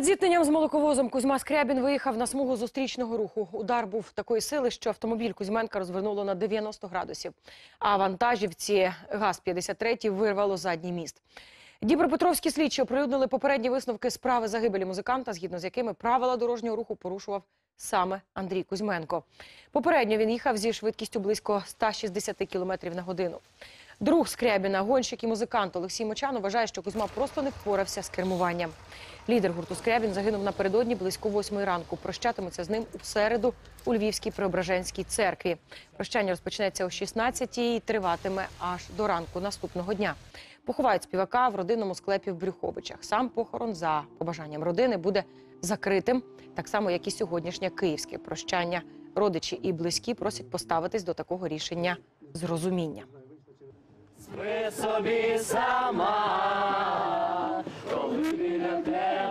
Перед зіткненням з молоковозом Кузьма Скрябін виїхав на смугу зустрічного руху. Удар був такої сили, що автомобіль Кузьменка розвернуло на 90 градусів. А вантажівці ГАЗ-53 вирвало задній міст. Дніпропетровські слідчі оприлюднили попередні висновки справи загибелі музиканта, згідно з якими правила дорожнього руху порушував саме Андрій Кузьменко. Попередньо він їхав зі швидкістю близько 160 км на годину. Друг Скрябіна, гонщик і музикант Олексій Мочан вважає, що Кузьма просто не впорався з кермуванням. Лідер гурту Скрябін загинув напередодні близько восьмої ранку. Прощатиметься з ним у середу у Львівській Преображенській церкві. Прощання розпочнеться о 16-й і триватиме аж до ранку наступного дня. Поховають співака в родинному склепі в Брюховичах. Сам похорон за побажанням родини буде закритим, так само як і сьогоднішнє київське прощання. Родичі і близькі просять поставитись до такого рішення з розумінням. Ви собі сама Damn.